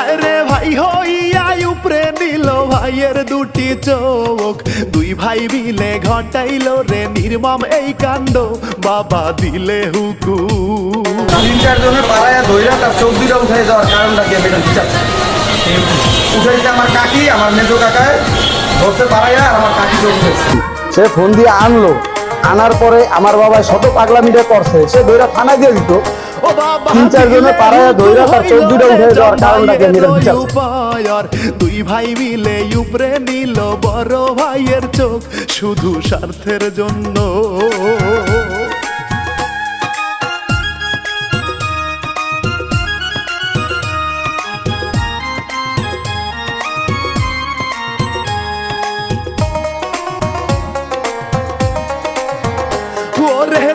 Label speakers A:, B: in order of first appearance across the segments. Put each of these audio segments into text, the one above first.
A: হায় রে ভাই হইয়া উপরে নিল ভাইয়ের দুটি চোখ। দুই ভাই মিলে ঘটাইল রে নির্মম এই কাণ্ড। বাবা দিলে হুকু
B: তিন চার চারজনে পাড়ায় ধৈরা তার চোখ দুটা উঠে যাওয়ার কারণটা কি বিচার চাই। উঠেছে আমার কাকি আমার মেজো কাকায় ধরছে পাড়াইয়া আর আমার কাকি চোখ উঠেছে
C: সে ফোন দিয়ে আনলো। আনার পরে আমার বাবা শত পাগলামিটা করছে। সে দইরা থানায় দিয়ে দিত। তিন চারজনে পাড়ায় ধইরা তার চোখ দুটো উঠে যাওয়ার কারণটা কি আমি এটা বিচার চাই।
A: উপায়র দুই ভাই মিলে উপরে নিল বড় ভাইয়ের চোখ শুধু স্বার্থের জন্য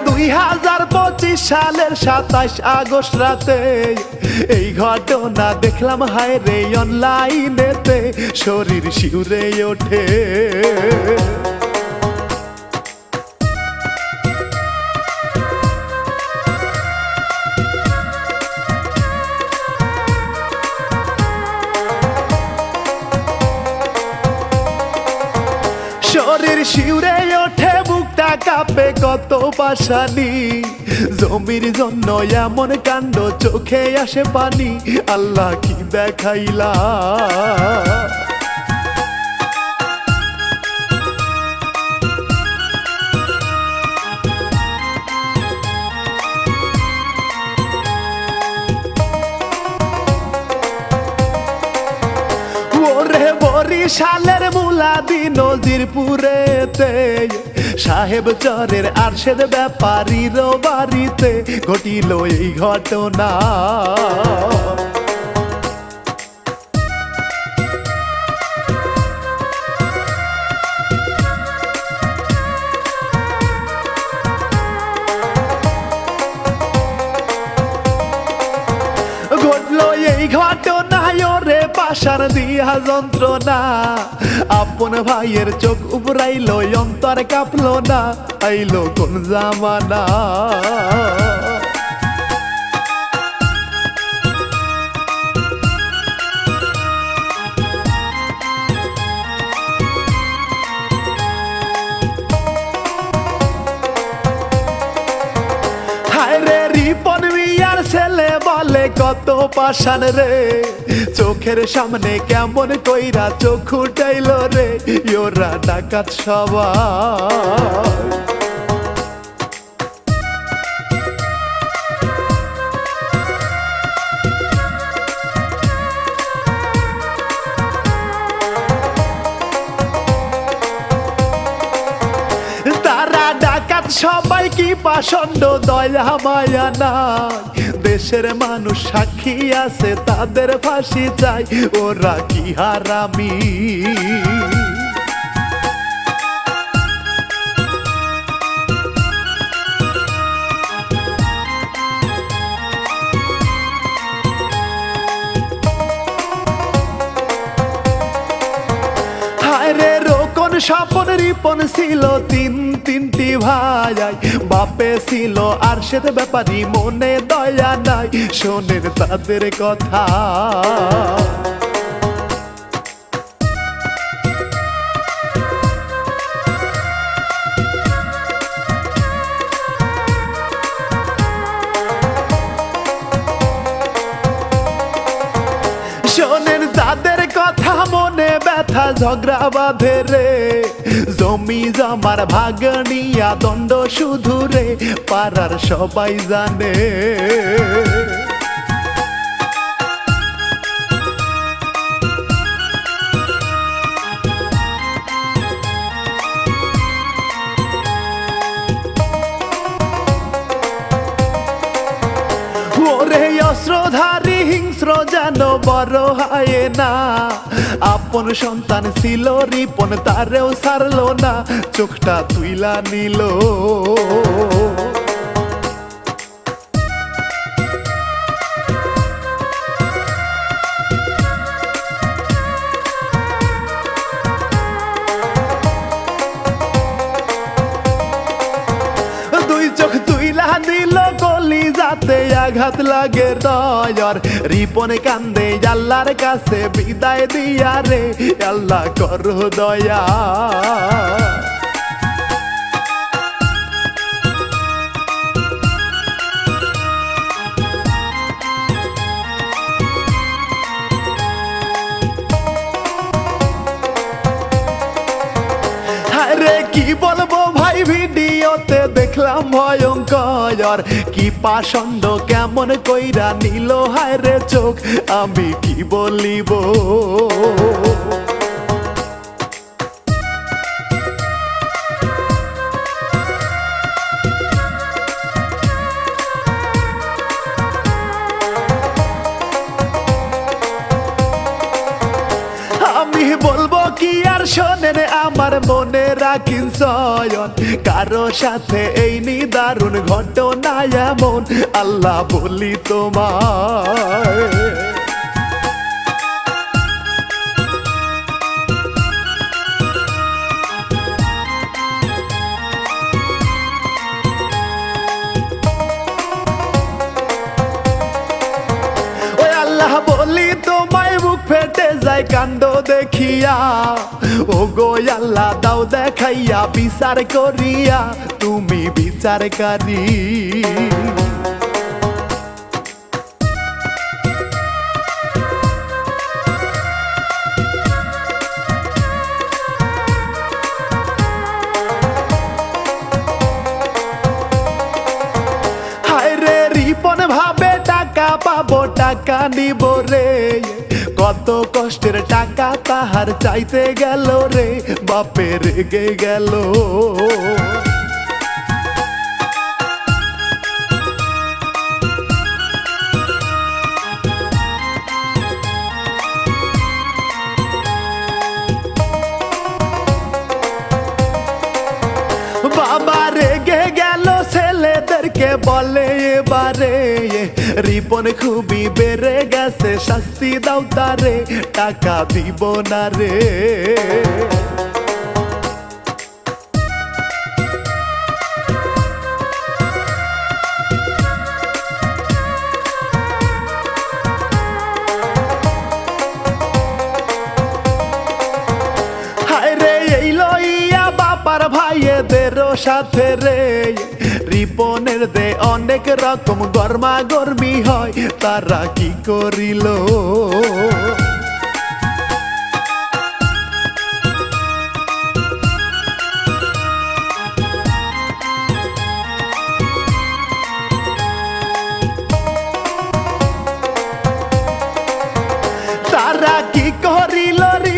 A: দুই হাজার পঁচিশ সালের সাতাশ আগস্ট রাতে, এই ঘটনা দেখলাম হায় রে অনলাইনেতে, শরীর শিউরে ওঠে। শরীর শিউরে ওঠে, বুকটা কাঁপে কত পাশানি জমির জন্য এমন কাণ্ড চোখে আসে পানি। আল্লাহ কি দেখাইলা? বরিশালের মুলাদি নজিরপুরেতে সাহেব চরের আরশেদ ব্যাপারীর বাড়িতে ঘটিল এই ঘটনা। ঘটলো এই ঘটনায় রে পাশার দিয়া যন্ত্রণা। আপন ভাইয়ের চোখ উবরাইল, অন্তর কাঁপলো না, আইলো কোন জামানা। রিপন মিয়ার ছেলে বলে কত পাশান রে। চোখের সামনে কেমন কইরা চোখ উঠাইল রে, ইয়োরা ডাকাত ডাকাত সবাই কি পাষণ্ড, দয়া, মায়া দেশের মানুষ সাক্ষী আছে তাদের ফাঁসি চাই। ওরা কি হারামি? স্বপন রিপন ছিল তিন তিনটি ভাই, বাপে ছিল আর সেতে ব্যাপারী মনে দয়া নাই, শোনেন তাদের কথা। শোনেন তাদের কথা মনে ব্যথা ঝগড়া বাঁধে রে। জমি জামার ভাগ নিয়া দণ্ড শুধু রে, পাড়ার সবাই জানে। অস্ত্রধারী হিংস্র যেন বড় হয় না। আপন সন্তান ছিল রিপন তারেও সারলো না চোখটা তুইলা নিল। আঘাত লাগে দয়ার। রিপনে কান্দে আল্লাহর কাছে বিদায় দিয়া রে। আল্লাহ করো দয়া। আরে কি বলব ভাই, ভিডিওতে দেখলাম ভয়ঙ্কর। কি পাষণ্ড কেমন কইরা নিল, হায় রে চোখ, আমি কি বলিব? আর আমার মনে রাখিন সয়ন কারও সাথে এই নিদারুণ ঘটনা এমন আল্লাহ বলি তোমায়। কাণ্ড দেখিয়া ও গো দাও দেখাইয়া, বিচার করিয়া, তুমি বিচারকারী। রিপন ভাবে টাকা পাবো, টাকা নিব রে। কত কষ্টের টাকা তাহার চাইতে গেল রে বাপে রেগে গেল। বলে এবারে রিপন খুবই বেড়ে গেছে, শাস্তি দাও তারে, টাকা দিব না রে। ভাইয়েদেরও সাথে রে। রিপনের দে অনেক রকম গরমা গরমি হয়। তারা কি করিল?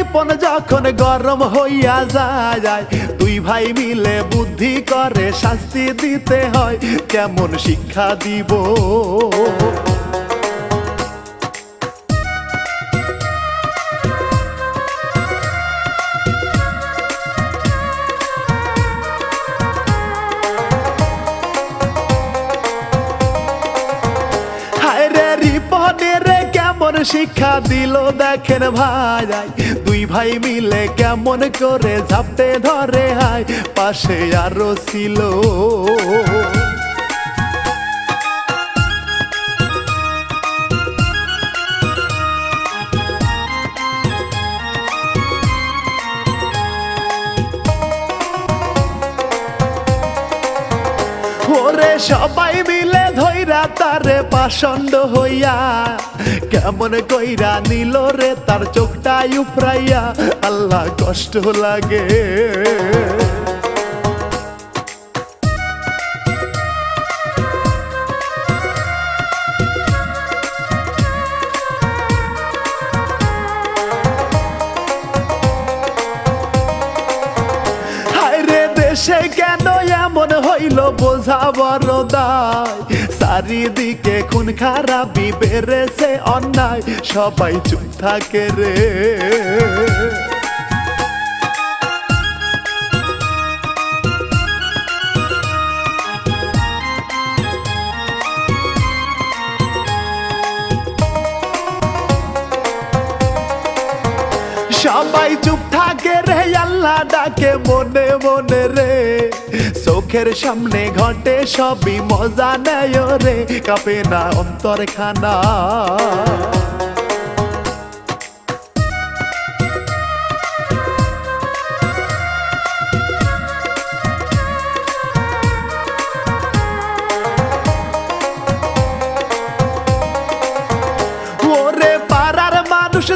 A: রিপন যখন গরম হইয়া যায় দুই ভাই মিলে বুদ্ধি করে শাস্তি দিতে হয়। কেমন শিক্ষা দিব? কেমন শিক্ষা দিল, দেখেন ভাই দুই ভাই মিলে কেমন করে ঝাপটে ধরে হায় পাশে আরও ছিল। সবাই তারে পাষণ্ড হইয়া কেমন কইরা নিল রে তার চোখটাই উপরাইয়া আল্লাহ কষ্ট লাগে। কেন এমন হইল বোঝা দায়? চারিদিকে খুন খারাপি বেড়েছে অন্যায়, সবাই চুপ থাকে রে। সবাই চুপ থাকে রে, আল্লাহ ডাকে মনে মনে রে। চোখের সামনে ঘটে সবই মজা নেয় রে, কাপে না অন্তর খানা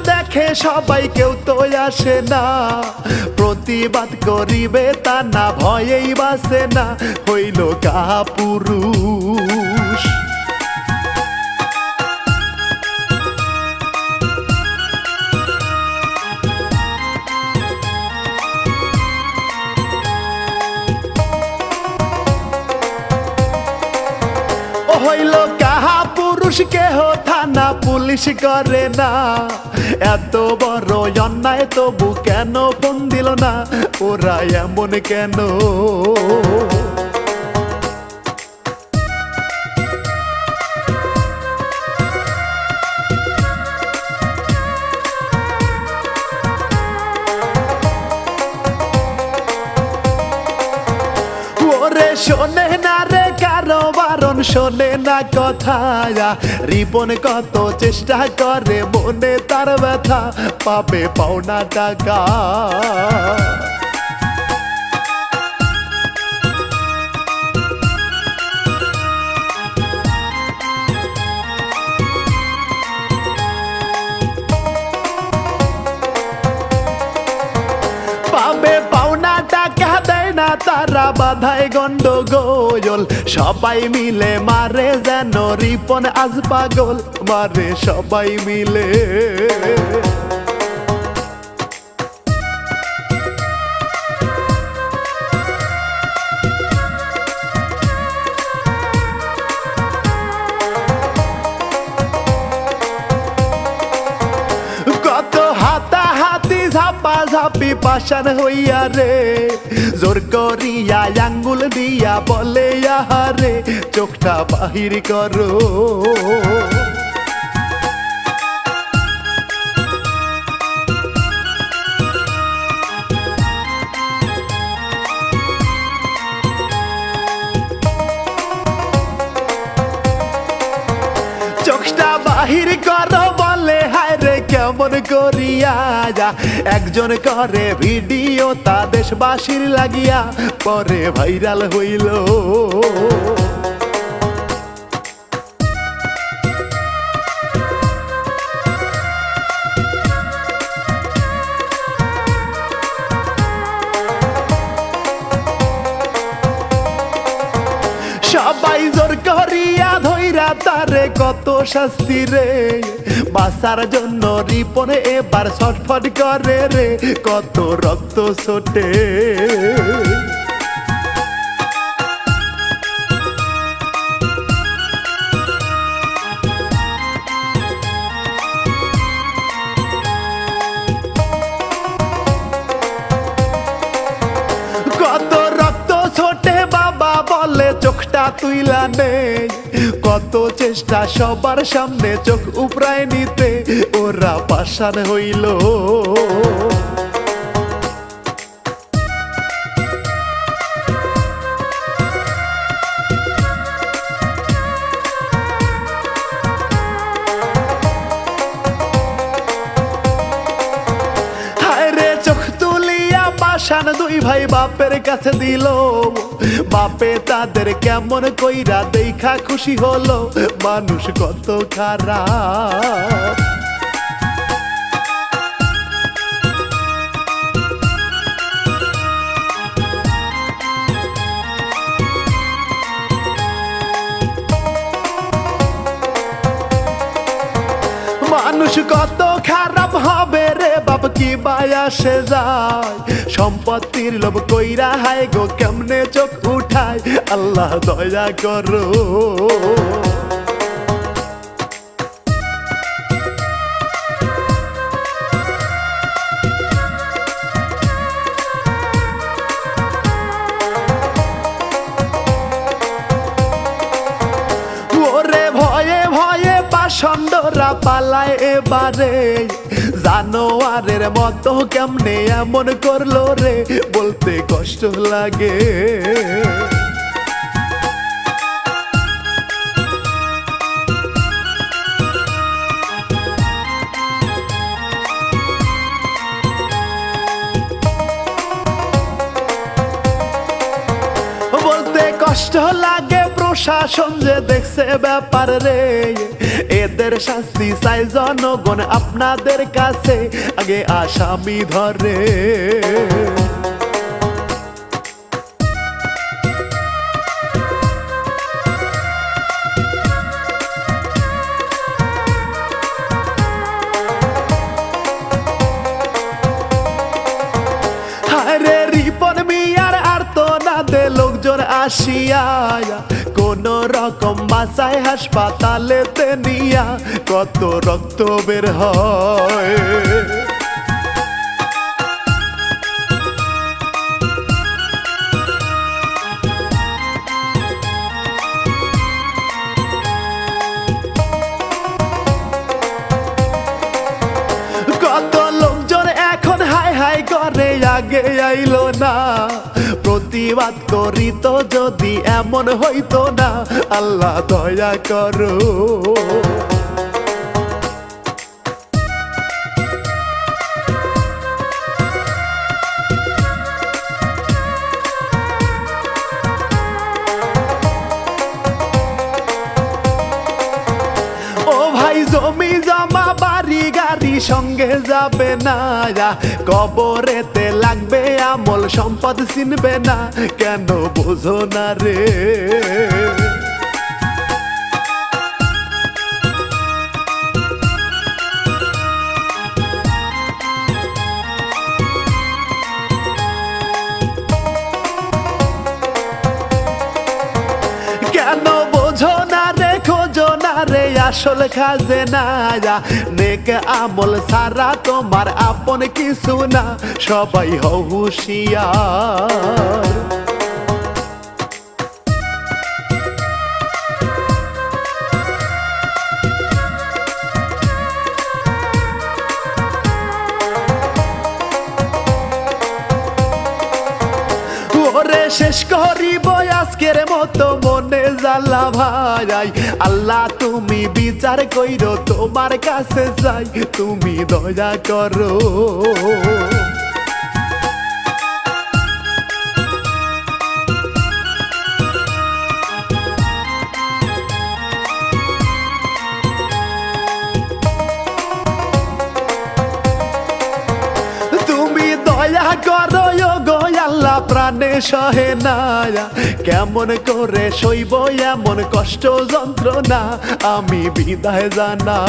A: দেখে সবাই কেউ তো আসে না। প্রতিবাদ করিবে তা না ভয়েই বাসে না হইল কাহা হইল কাহা পুরুষ কেহ থানা পুলিশ করে না। এত বড় অন্যায় তবু কেন ফোন দিল না? ওরা এমন কেন? শোনে না কথা রিপন কত চেষ্টা করে মনে তার ব্যথা। পাবে পাওনা টাকা। তারা বাধায় গন্ডগোল। সবাই মিলে মারে যেন রিপন আজ পাগল। মারে সবাই মিলে। পাশান হইয়া রে। দিয়া বলে আহারে চোখটা বাহির করো। চোখটা বাহির কর রে করিয়া যা। একজন করে ভিডিও তা দেশবাসীর লাগিয়া পরে ভাইরাল হইল। তারে কত শাস্তি রে? বাসার জন্য রিপনে এবার ছটফট করে রে। কত রক্ত ছোটে। কত রক্ত ছোটে বলে, চোখটা তুইলা নেই। কত চেষ্টা সবার সামনে চোখ উপরায় নিতে ওরা পাশান হইল। পাশান দুই ভাই বাপের কাছে দিল। বাপে তাদের কেমন কইরা দেখা খুশি হলো। মানুষ কত খারাপ। মানুষ কত রে বাপ সে যায়। সম্পত্তির লোভ কইরা হায় গো, কেমনে চোখ উঠায়? আল্লাহ দয়া করো। ভয়ে ভয়ে পালায় এবারে। জানোয়ারের মতো কেমনে এমন করল রে? বলতে কষ্ট লাগে। কষ্ট লাগে প্রশাসন যে দেখছে ব্যাপার রে। এদের শাস্তি চাই জনগণ আপনাদের কাছে। আগে আসামি ধরে। রিপন আসিয়া মাসায় হাসপাতালে নিয়া কত রক্ত বের হয়। কত লোকজন এখন হাই হাই করে, আগে আইলো না। প্রতিবাদ করিত যদি এমন হইতো না আল্লাহ দয়া করো সঙ্গে যাবে না কবরেতে লাগবে আমল, সম্পদ চিনবে না। কেন বোঝো না রে? কেন বোঝো আসল খাজে না নেক আমল সারা তোমার আপন কিছু না সবাই হুঁশিয়ার। শেষ করিব জ্বালা ভাই, আল্লাহ তুমি বিচার তোমার কাছে যাই, তুমি দয়া করো। তুমি দয়া করো আল্লাহ প্রাণে সহে না কেমন করে সইব এমন কষ্ট যন্ত্রণা আমি বিদায় জানা